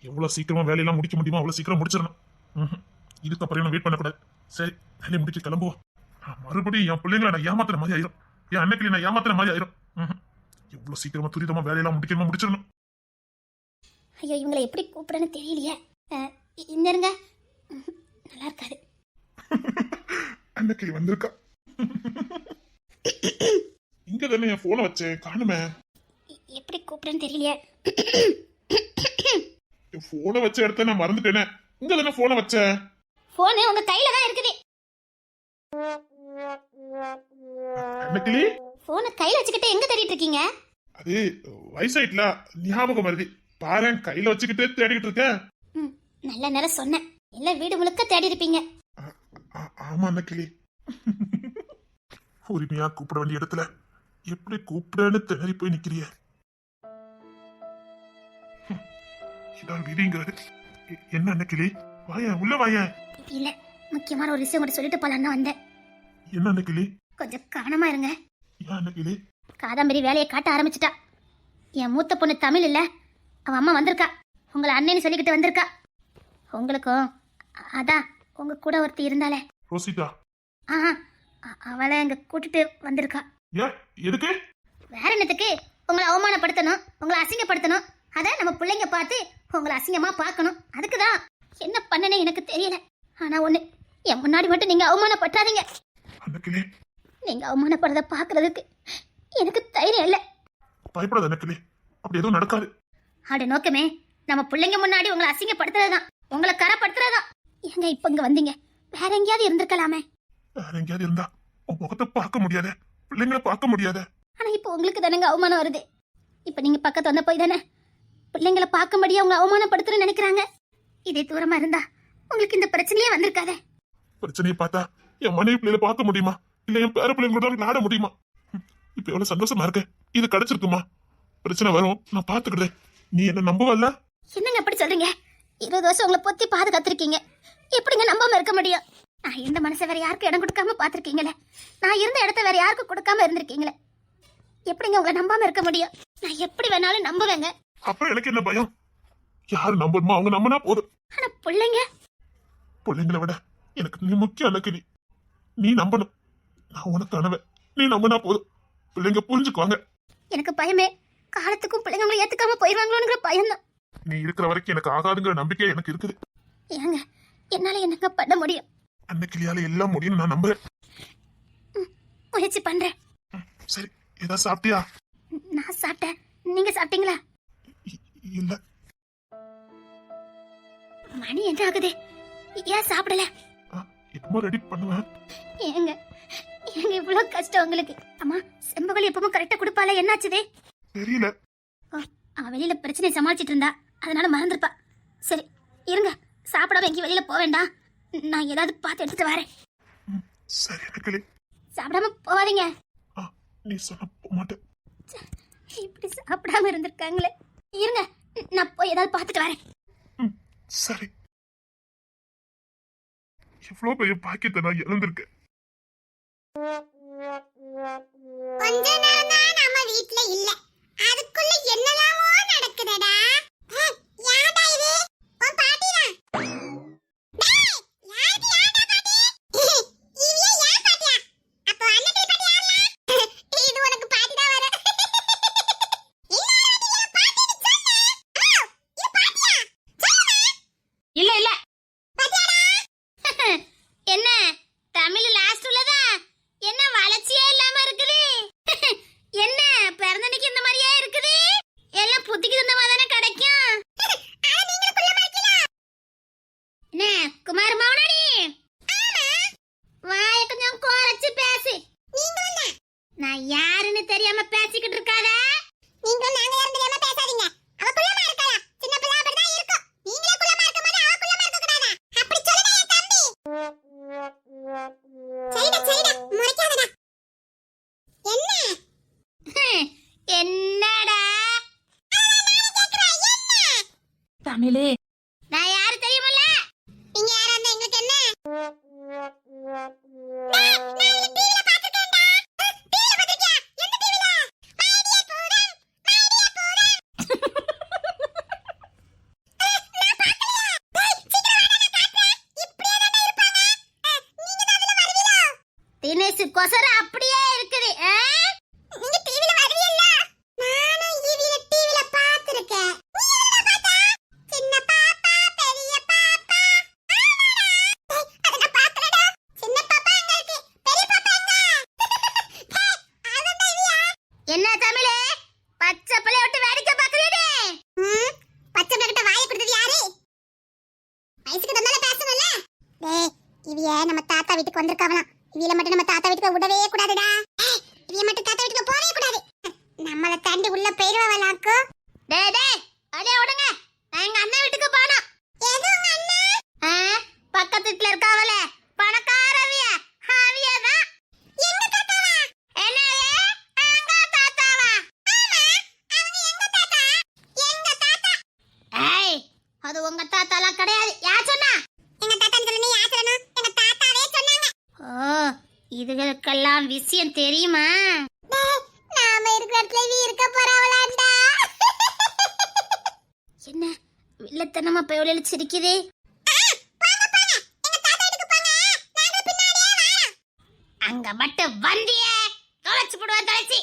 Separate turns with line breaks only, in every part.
எவ்வளவு சீக்கிரமா வேலையெல்லாம் முடிக்க முடியுமோ அவ்வளவு சீக்கிரம் முடிச்சிடணும். இதுக்கப்புறம் நான் வெயிட் பண்ணக்கூடாது. சரி வேலையை முடிக்க கிளம்புவோம். மறுபடியும் என் பிள்ளைங்களை நான் ஏமாத்துற மாதிரி ஆயிரும். என் அன்னைக்கு நான் ஏமாத்துற மாதிரி ஆயிரும். ம்ஹும். எவ்வளவு சீக்கிரமா துரிதமா வேலையெல்லாம் முடிக்கணுமா முடிச்சிடணும்.
ஐயோ இவங்களை எப்படி கூப்பிடன்னு தெரியலையே. அஹ், இ- இந்த இருங்க. ம்ஹும். நல்லா இருக்காது
அன்னைக்கு வந்திருக்கா. இங்க தானே என் போனை வச்சேன். காணுமே.
எப்படி கூப்பிடன்னு தெரியலையே.
போனை வச்ச இடத்த நான் மறந்துட்டேனே. இங்க தானே போனை வச்சேன்
போனு உங்க கையில தான் இருக்குது.
அன்னைக்கு
போனை கையில வச்சுக்கிட்டு எங்க தேடிட்டு இருக்கீங்க?
அது வயசாயிட்டுல ஞாபகம் வருது. பாரு கையில வச்சுக்கிட்டே தேடிக்கிட்டு இருக்கேன்
நல்ல நேரம் சொன்னேன். இல்ல வீடு முழுக்க தேடி இருப்பீங்க.
ஆமா அன்னைக்கிளி உரிமையா கூப்பிட வேண்டிய இடத்துல எப்படி கூப்பிடன்னு திணறி போய் நிக்கிறிய? இதான் விதிங்கிறது என்ன அன்னைக்கிளி வாயேன் உள்ள வாயேன்
இல்ல முக்கியமான ஒரு விஷயம் கூட சொல்லிட்டு போலான்னு வந்தேன்.
என்ன அன்னைக்கிளி
கொஞ்சம் கவனமா இருங்க.
ஏன் அன்னைக்கிளி
காதம்பரி வேலையை காட்ட ஆரம்பிச்சிட்டா. என் மூத்த பொண்ணு தமிழ் இல்ல அவ அம்மா வந்திருக்கா. உங்களை அண்ணன்னு சொல்லிக்கிட்டு வந்திருக்கா. உங்களுக்கும் அதான் உங்க கூட ஒருத்தி இருந்தாலே.
ரோசிதா.
அ- அவளை இங்க கூட்டிட்டு வந்திருக்கா.
ஏன் எதுக்கு?
வேற என்னத்துக்கு? உங்களை அவமானப்படுத்தணும் உங்களை அசிங்கப்படுத்தணும். அத நம்ம பிள்ளைங்க பார்த்து உங்களை அசிங்கமா பார்க்கணும். அதுக்குதான். என்ன பண்ணனே எனக்கு தெரியல. ஆனா ஒண்ணு என் முன்னாடி மட்டும் நீங்க அவமானப்பட்டாதீங்க. நீங்க அவமானப்படுறத பாக்குறதுக்கு எனக்கு தைரியம் இல்லை.
பயப்படாத அன்னைக்கிளி அப்படி எதுவும் நடக்காது.
அட நோக்கமே நம்ம பிள்ளைங்க முன்னாடி உங்களை அசிங்கப்படுத்துறதுதான். உங்களை கரப்படுத்துறதுதான். ஏங்க இப்ப இங்க வந்தீங்க? வேற எங்கேயாவது இருந்திருக்கலாமே.
வேற எங்கேயாவது இருந்தா உன் முகத்தை பார்க்க முடியாத. பிள்ளைங்களை பார்க்க முடியாத.
ஆனா இப்போ உங்களுக்கு தானேங்க அவமானம் வருது. இப்ப நீங்க பக்கத்து வந்த போய் தானே பிள்ளைங்களை பார்க்கும்படியா உங்களை அவமானப்படுத்துறேன்னு நினைக்கிறாங்க. இதே தூரமா இருந்தா உங்களுக்கு இந்த பிரச்சனையே வந்திருக்காதே.
பிரச்சனையை பார்த்தா என் மனைவி பிள்ளைகளை பார்க்க முடியுமா? இல்ல என் பேர பிள்ளைங்களோட விளையாட முடியுமா? இப்ப எவ்வளவு சந்தோஷமா இருக்க. இது கிடைச்சிருக்குமா? பிரச்சனை வரும். நான் பாத்துக்கிட்டேன் நீ என்ன நம்பவல்ல?
என்னங்க அப்படி சொல்றீங்க? இருபது வருஷம் உங்களை பொத்தி பாதுகாத்திருக்கீங்க. எப்படிங்க நம்பாம இருக்க முடியும்? நான் இருந்த மனசை வேற யாருக்கும் இடம் கொடுக்காம பாத்திருக்கீங்களே நான் இருந்த இடத்த வேற யாருக்கும் கொடுக்காம இருந்திருக்கீங்களே. எப்படிங்க உங்களை நம்பாம இருக்க முடியும்? நான் எப்படி வேணாலும் நம்புவேங்க.
அப்புறம் எனக்கு என்ன பயம்? யாரு நம்பணுமோ அவங்க நம்பினா போதும்.
ஆனா பிள்ளைங்க.
பிள்ளைங்களை விட எனக்கு நீ முக்கியம் எனக்கு நீ. நீ நம்பணும். நான் உனக்கு அனுவேன் நீ நம்பினா போதும். பிள்ளைங்க புரிஞ்சுக்குவாங்க.
எனக்கு பயமே. காலத்துக்கும் பிள்ளைங்க உங்களை ஏத்துக்காம போயிடுவாங்களோங்கிற பயம்தான்.
நீ இருக்கிற வரைக்கும் எனக்கு ஆகாதுங்கிற நம்பிக்கை எனக்கு இருக்குது.
ஏங்க என்னால என்னங்க பண்ண முடியும்?
அன்னைக்கிளியால எல்லாம் முடியும்னு நான் நம்புறேன்.
முயற்சி பண்றேன்.
சரி. ஏதாவது சாப்பிட்டியா?
நான் சாப்பிட்டேன். நீங்க சாப்பிட்டீங்களா?
இல்ல
மணி என்ன ஆகுது? ஏன் சாப்பிடல?
ஆ, எப்போ ரெடி பண்ணுவேன்.
ஏங்க ஏங்க இவ்வளவு கஷ்டம் உங்களுக்கு? அம்மா செம்பகல் எப்பவும் கரெக்டா கொடுப்பால என்னாச்சுதே?
தெரியல.
அவ வெளியில பிரச்சனை சமாளிச்சிட்டு இருந்தா அதனால மறந்துருப்பா. சரி இருங்க சாப்பிடாம எங்கேயும் வெளியில போக வேண்டாம். நான் ஏதாவது பார்த்து எடுத்துட்டு வரேன்.
சரி
சாப்பிடாம போவாதீங்க
நீ சொன்ன போக மாட்டேன்.
இப்படி சாப்பிடாம இருந்திருக்காங்களே. இருங்க. நான் போய் ஏதாவது பார்த்துட்டு வரேன்.
ம், சரி. எவ்வளவு பெரிய பாக்கியத்தை நான் இழந்திருக்கேன்.
கொஞ்ச நேரம் தான் நம்ம வீட்ல இல்ல. அதுக்குள்ள என்னலாமோ நடக்குதடா. அனிலே
நான் யாரு தெரியுமில்ல?
நீங்க யாரா இருந்தா எங்களுக்கு என்ன?
அப்படியே பச்சை பிள்ளை விட்டு வேடிக்கை பாக்குறீடே
ம் பச்சை பிள்ளைகிட்ட வாயை கொடுத்தது யாரு? வயசுக்கு தந்தால பேசணும்ல? டேய் இவிய நம்ம தாத்தா வீட்டுக்கு வந்திருக்காவலாம் இவியில மட்டும் நம்ம தாத்தா வீட்டுக்கு விடவே கூடாதுடா. இவிய மட்டும் தாத்தா வீட்டுக்கு போவே கூடாது. நம்மள தாண்டி உள்ள போயிருவாங்களாக்கு
டேய் டேய் அடே விடுங்க நான் எங்க அண்ணன் வீட்டுக்கு போனோம்
எது உங்க அண்ணன்?
ஆ, பக்கத்து வீட்டுல இருக்காவல பணக்காரவிய அவிய தான்
எங்க தாத்தாவா
என்னது அங்க தாத்தாவா
ஆமா அவங்க எங்க தாத்தா எங்க தாத்தா
ஏய் அது உங்க தாத்தாலாம் கிடையாது யார் சொன்னா
எங்க தாத்தான்னு சொல்லி யார் சொல்லணும் எங்க தாத்தாவே சொன்னாங்க
ஓ இதுகளுக்கெல்லாம் விஷயம் தெரியுமா?
நாம இருக்கிற இடத்துல இருக்க போறாவளாண்டா?
என்ன? வில்லத்தனமா பயவுல சிரிக்குது அங்க மட்டும் வந்தியே. தொலைச்சு போடுவேன் தொலைச்சி.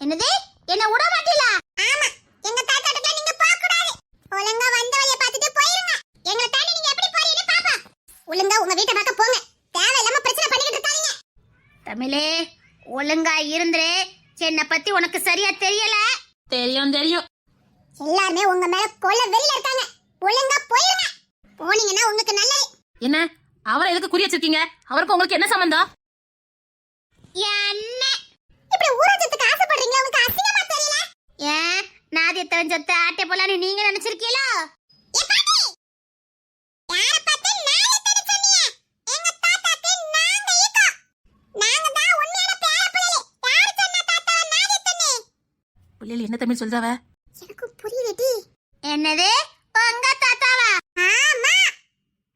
என்னது? என்ன விட மாட்டீங்களா
ஆமா எங்க தாத்தா வீட்டுக்கு நீங்க போக கூடாது ஒழுங்கா வந்த வழிய பார்த்துட்டு போயிருங்க எங்களை தாண்டி நீங்க எப்படி போறீங்கன்னு பாப்பா ஒழுங்கா உங்க வீட்டை பார்க்க போங்க தேவையில்லாம பிரச்சனை பண்ணிக்கிட்டு இருக்காதீங்க
தமிழே ஒழுங்கா இருந்துரு. என்னை பத்தி உனக்கு சரியா தெரியல?
தெரியும் தெரியும்.
எல்லாருமே உங்க மேல கொல்ல வெளியில இருக்காங்க. ஒழுங்கா போயிருங்க. போனீங்கன்னா உங்களுக்கு நல்லது
என்ன? அவரை எதுக்கு குறி வச்சிருக்கீங்க? அவருக்கு உங்களுக்கு என்ன சம்பந்தம்?
என்ன?
இப்படி ஊரஜத்துக்கு ஆசைப்படுறீங்களா? உங்களுக்கு அசிங்கமா தெரியல?
ஏன்? நாதியத்தவன் சொத்த ஆட்டை போலான்னு நீங்க நினைச்சிருக்கீங்களோ
ஏ பாட்டி யார பார்த்து நானே தேடி சொன்னீங்க எங்க தாத்தாக்கு நாங்க ஈக்கோ நாங்க தான் உண்மையான பேர பிள்ளை யார் சொன்ன தாத்தா நானே தண்ணி
பிள்ளைகள் என்ன தமிழ் சொல்றாவ?
எனக்கு புரியுதுடி.
என்னது? உங்க தாத்தாவா?
ஆமா.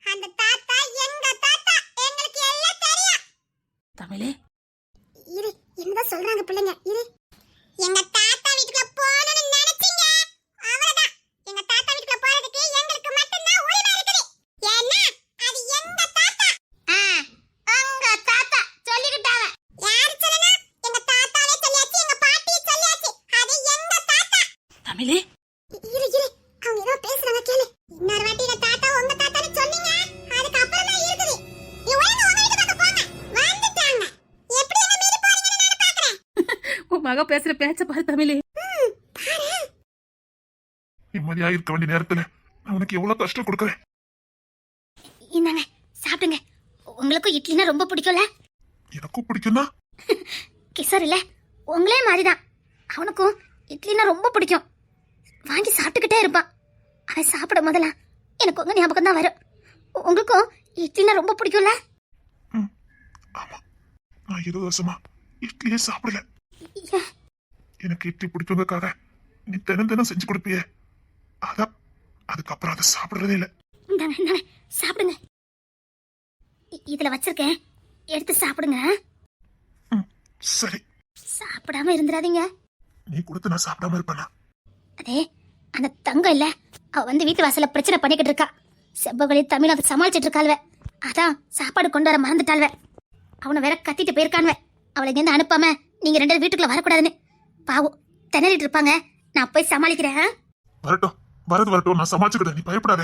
அந்த தாத்தா எங்க தாத்தா? எங்களுக்கு எல்லாம் தெரியும்.
தமிழே.
இரு என்னதான் சொல்றாங்க பிள்ளைங்க இரு. எங்க தாத்தா வீட்டுக்குள்ள போகணும்னு நினைச்சீங்க அவ்வளவுதான் எங்க தாத்தா வீட்டுக்குள்ள போறதுக்கு எங்களுக்கு மட்டும்தான் உரிமை இருக்குது ஏன்னா அது எங்க தாத்தா
ஆ, உங்க தாத்தா சொல்லிக்கிட்டாவ
யாரு சொல்லணும் எங்க தாத்தாவே சொல்லியாச்சு எங்க பாட்டியே சொல்லியாச்சு அது எங்க தாத்தா
தமிழே.
இரு இரு. அவங்க ஏதோ பேசுறாங்க கேளு. இன்னொரு வாட்டி எங்க தாத்தா உங்க தாத்தான்னு சொன்னீங்க. அதுக்கு அப்புறம் தான் இருக்குது. நீ ஒழுங்கா உங்க வீட்டு பக்கம் போங்க. வந்துட்டாங்க. எப்படி என்ன மீறி போறீங்கன்னு நான் பாக்குறேன்
உன் மக பேசுற பேச்ச பாரு தமிழே.
நிம்மதியா இருக்க வேண்டிய நேரத்துல நான் உனக்கு எவ்வளவு கஷ்டம் கொடுக்குறேன்?
இந்தாங்க சாப்பிடுங்க. உங்களுக்கும் இட்லினா ரொம்ப பிடிக்கும்ல?
எனக்கும் பிடிக்கும்னா?
கிஷோர் இல்ல உங்களே மாதிரிதான். அவனுக்கும் இட்லினா ரொம்ப பிடிக்கும். வாங்கி சாப்பிட்டுக்கிட்டே இருப்பான். அவன் சாப்பிடும் போதெல்லாம் எனக்கு உங்க ஞாபகம் தான் வரும். உங்களுக்கும் இட்லினா ரொம்ப பிடிக்கும்ல?
ஆமா. நான் இருபது வருஷமா இட்லியே சாப்பிடல? எனக்கு இட்லி பிடிக்குங்கக்காக நீ தினம் தினம் செஞ்சு கொடுப்பியே. அதான் அதுக்கப்புறம் அதை சாப்பிடுறதே இல்ல.
இந்தாங்க இந்தாங்க சாப்பிடுங்க. இதுல வச்சிருக்கேன். எடுத்து சாப்பிடுங்க.
சரி.
சாப்பிடாம இருந்துடாதீங்க.
நீ கொடுத்து நான் சாப்பிடாம இருப்பேனா?
அதே அந்த தங்கம் இல்ல அவ வந்து வீட்டு வாசல்ல பிரச்சனை பண்ணிக்கிட்டு இருக்கா. செவ்வகளி தமிழ் அதை சமாளிச்சிட்டு இருக்காள்வ. அதான் சாப்பாடு கொண்டு வர மறந்துட்டாள்வ. அவனை வேற கத்திட்டு போயிருக்கான்வ. அவளை இங்க அனுப்பாம நீங்க ரெண்டு வீட்டுக்குள்ள வரக்கூடாதுன்னு. பாவம் திணறிட்டு இருப்பாங்க. நான் போய் சமாளிக்கிறேன்?
வரட்டும். வரது வரட்டும். நான் சமாளிச்சுக்கிட்டேன். நீ பயப்படாத.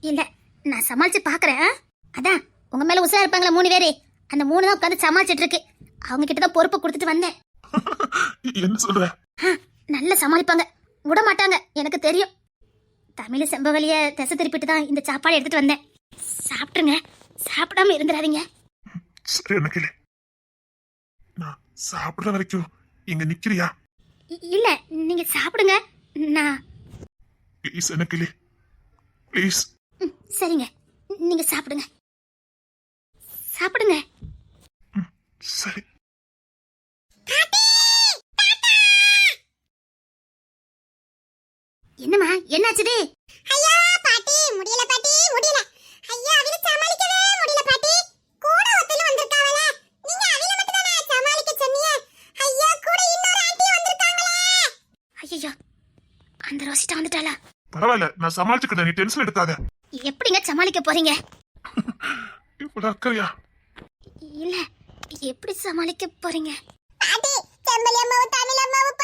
இல்ல நான் சமாளிச்சு பாக்குறேன்? அதான் உங்க மேல உசா இருப்பாங்களா மூணு பேரு. அந்த மூணு தான் உட்காந்து சமாளிச்சிட்டு இருக்கு. அவங்க கிட்ட தான் பொறுப்பை கொடுத்துட்டு வந்தேன்.
என்ன சொல்ற?
நல்லா சமாளிப்பாங்க. விட மாட்டாங்க எனக்கு தெரியும். தமிழ் செம்பகலிய திசை திருப்பிட்டு தான் இந்த சாப்பாடு எடுத்துட்டு வந்தேன். சாப்பிட்டுருங்க. சாப்பிடாம இருந்துடாதீங்க.
சரி எனக்கு நான் சாப்பிடுற வரைக்கும் இங்க நிக்கிறியா?
இல்ல நீங்க சாப்பிடுங்க. நான்
ப்ளீஸ் எனக்கு ப்ளீஸ்.
ம், சரிங்க. நீங்க சாப்பிடுங்க. சாப்பிடுங்க.
சரி.
என்னம்மா என்னாச்சுடி
ஐயா பாட்டி முடியல பாட்டி முடியல. ஐயா அவில சமாளிக்கவே முடியல பாட்டி. கூட ஒருத்தர் வந்திருக்காவல. நீங்க அவில மட்டும் தானே சமாளிக்க சொன்னீங்க? ஐயா கூட இன்னொரு ஆண்டி வந்திருக்காங்களே.
ஐயோ அந்த ரோசிட்டா வந்துட்டாளா?
பரவாயில்ல நான் சமாளிச்சுக்கிட்டேன் நீ டென்ஷன் எடுக்காத.
எப்படிங்க சமாளிக்க போறீங்க?
இவ்வளவு அக்கறையா?
இல்ல எப்படி சமாளிக்க போறீங்க?
பாட்டி செம்பலி அம்மாவும் தமிழ் அம்மாவும்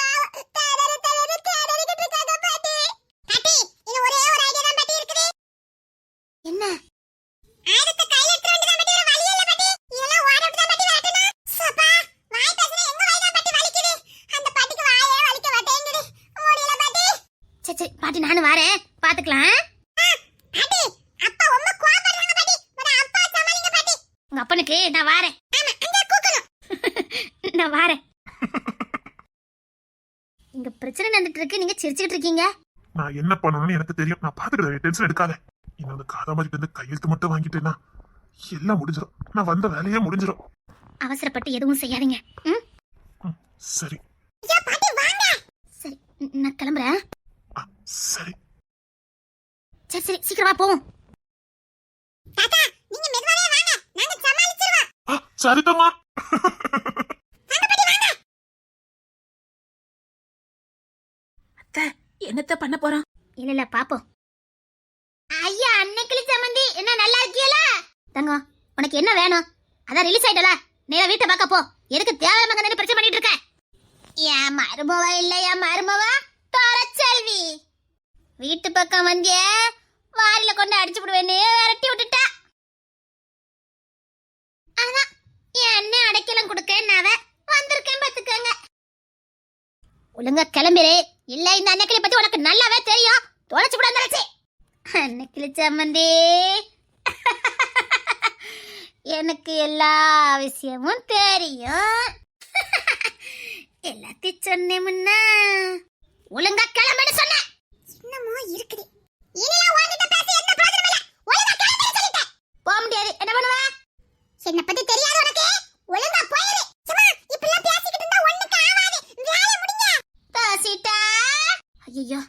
பாட்டி முத அப்பா சமாளிங்க பாட்டி.
உங்க அப்பனுக்கு நான் வாரேன். நான் வாரேன். இங்க பிரச்சனை நடந்துட்டு இருக்கு. நீங்க சிரிச்சுக்கிட்டு இருக்கீங்க.
நான் என்ன பண்ணணும்னு எனக்கு தெரியும். நான் பாத்துக்கிறேன் டென்ஷன் எடுக்காத. இன்னும் அந்த காதாமரிட்டு இருந்து கையெழுத்து மட்டும் வாங்கிட்டேன்னா எல்லாம் முடிஞ்சிடும் நான் வந்த வேலையே முடிஞ்சிடும்
அவசரப்பட்டு எதுவும் செய்யாதீங்க.
சரி.
ஐயா பாட்டி வாங்க.
சரி நான் கிளம்புறேன்.
ஆ, சரி.
சரி சரி சீக்கிரமா போவோம்.
தாத்தா நீங்க மெதுவாவே வாங்க. நாங்க சமாளிச்சிருவோம்.
ஆ, சரிதம்மா.
அத்தை என்னத்த பண்ண போறோம்
இல்ல இல்ல பாப்போம். ஐயா அன்னைக்கு சம்மந்தி என்ன நல்லா இருக்கியல தங்கம் உனக்கு என்ன வேணும்? அதான் ரிலீஸ் ஆயிட்டல நேரா வீட்டை பார்க்க போ. எதுக்கு தேவையில்லாம அங்க பிரச்சனை பண்ணிட்டு இருக்க? என் மருமவா இல்ல என் மருமவா? தொலைச்செல்வி வீட்டு பக்கம் வந்திய வாரில கொண்டு அடிச்சு விடுவேன்னு விரட்டி விட்டுட்டா. அதான் என் அண்ணன் அடைக்கலம் கொடுக்கன்னாவ வந்திருக்கேன் பார்த்துக்கோங்க. ஒழுங்கா கிளம்பிரு. இல்ல இந்த அன்னைக்கிளி பத்தி உனக்கு நல்லாவே தெரியும். தொலைச்சு கூட நினைச்சு அன்னைக்கிளி சம்மந்தி எனக்கு எல்லா விஷயமும் தெரியும். எல்லாத்தையும் சொன்னேன் முன்ன. ஒழுங்கா கிளம்புன்னு சொன்னேன்
என்னமோ இருக்குது.
போக முடியாது. என்ன பண்ணுவ?
என்ன பத்தி தெரியாது உனக்கு. ஒழுங்கா
ஐயோ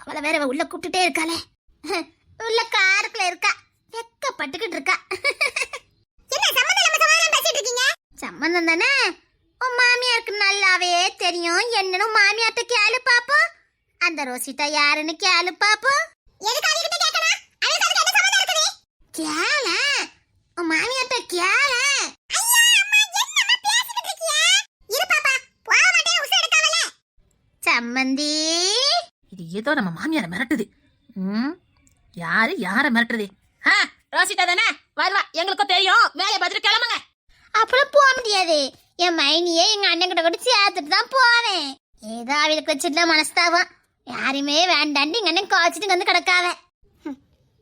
அவளை வேற உள்ள கூப்பிட்டுட்டே இருக்காளே. உள்ள காருக்குள்ள இருக்கா வெக்கப்பட்டுக்கிட்டு இருக்கா.
என்ன சம்மந்தம் நம்ம பேசிட்டு இருக்கீங்க?
சம்மந்தம் தானே? உன் மாமியாருக்கு நல்லாவே தெரியும். என்னன்னு மாமியார்ட்ட கேளு பாப்போம். அந்த ரோசிட்டா யாருன்னு கேளு பாப்போம். கேள. உன் மாமியார்ட்ட கேள. சம்மந்தி.
இது ஏதோ நம்ம மாமியார மிரட்டுது. ம்? யாரு? யார மிரட்டுறது? ஆ ரோசிட்டா தானே? வருவா எங்களுக்கும் தெரியும். வேலையை பார்த்துட்டு கிளம்புங்க.
அப்புறம் போக முடியாது. என் மைனியே எங்க அண்ணன் கிட்ட கூட சேர்த்துட்டு தான் போவேன். ஏதோ அவளுக்கு வச்சுட்டு மனஸ்தாபம். யாருமே வேண்டாண்டி எங்க அண்ணன் காய்ச்சிட்டு வந்து கிடக்காவ.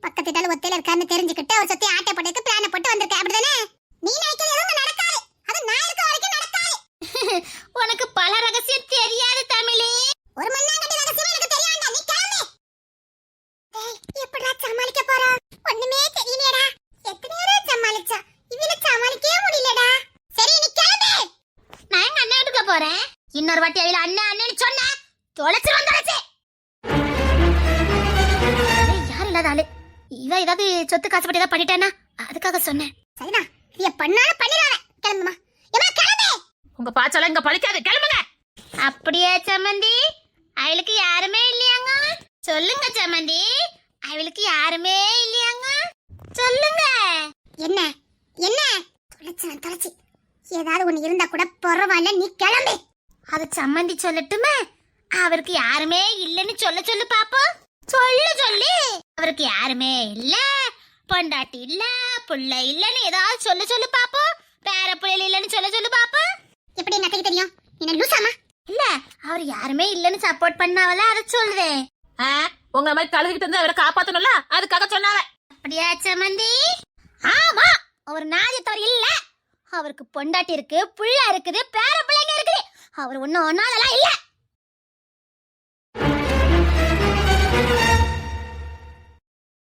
பக்கத்து வீட்டால ஒத்தையில இருக்கான்னு தெரிஞ்சுக்கிட்டு ஒரு சத்தி ஆட்டை போட்டு பிளான போட்டு வந்திருக்க. அப்படிதானே? நீ நினைக்கிறது எதுவும் நடக்காது. அது நான் இருக்க வரைக்கும் நடக்காது.
உனக்கு பல ரகசியம் தெரியாது தமிழே.
ஒரு மண்ணாங்கட்டி
ஏதாவது பண்ணிட்டானா அதுக்காக சொன்னேன்.
சரிடா நீ பண்ணாலும் பண்ணிடாத. கிளம்புமா. ஏமா கிளம்பு.
உங்க பாச்சாலாம் இங்க பழிக்காது கிளம்புங்க.
அப்படியே சம்மந்தி அவளுக்கு யாருமே இல்லையாங்க? சொல்லுங்க சம்மந்தி அவளுக்கு யாருமே இல்லையாங்க? சொல்லுங்க.
என்ன? என்ன? தொலைச்சு தொலைச்சு. ஏதாவது ஒண்ணு இருந்தா கூட பரவாயில்ல நீ கிளம்பு.
அது சம்மந்தி சொல்லட்டுமே? அவருக்கு யாருமே இல்லைன்னு சொல்ல சொல்லு பாப்போம். சொல்லு சொல்லி. அவருக்கு யாருமே இல்ல. பொண்டாட்டி இல்ல புள்ள இல்லன்னு ஏதாவது சொல்ல சொல்லு பாப்போம். பேர புள்ளைல இல்லன்னு சொல்ல சொல்லு பாப்போம்.
எப்படி எனக்கு தெரியும்? என்ன லூசாமா
இல்ல அவர் யாருமே இல்லன்னு சப்போர்ட் பண்ணாவல அதை சொல்லுவேன்
ஆ, உங்களை மாதிரி கழுவிக்கிட்டு வந்து அவரை காப்பாத்தணும்ல? அதுக்காக சொன்னாவ.
அப்படியா சம்மந்தி ஆமா அவர் நாஜத்தவர் இல்ல. அவருக்கு பொண்டாட்டி இருக்கு புள்ள இருக்குது பேர பிள்ளைங்க இருக்குது. அவர் ஒன்னும் அதெல்லாம் இல்ல.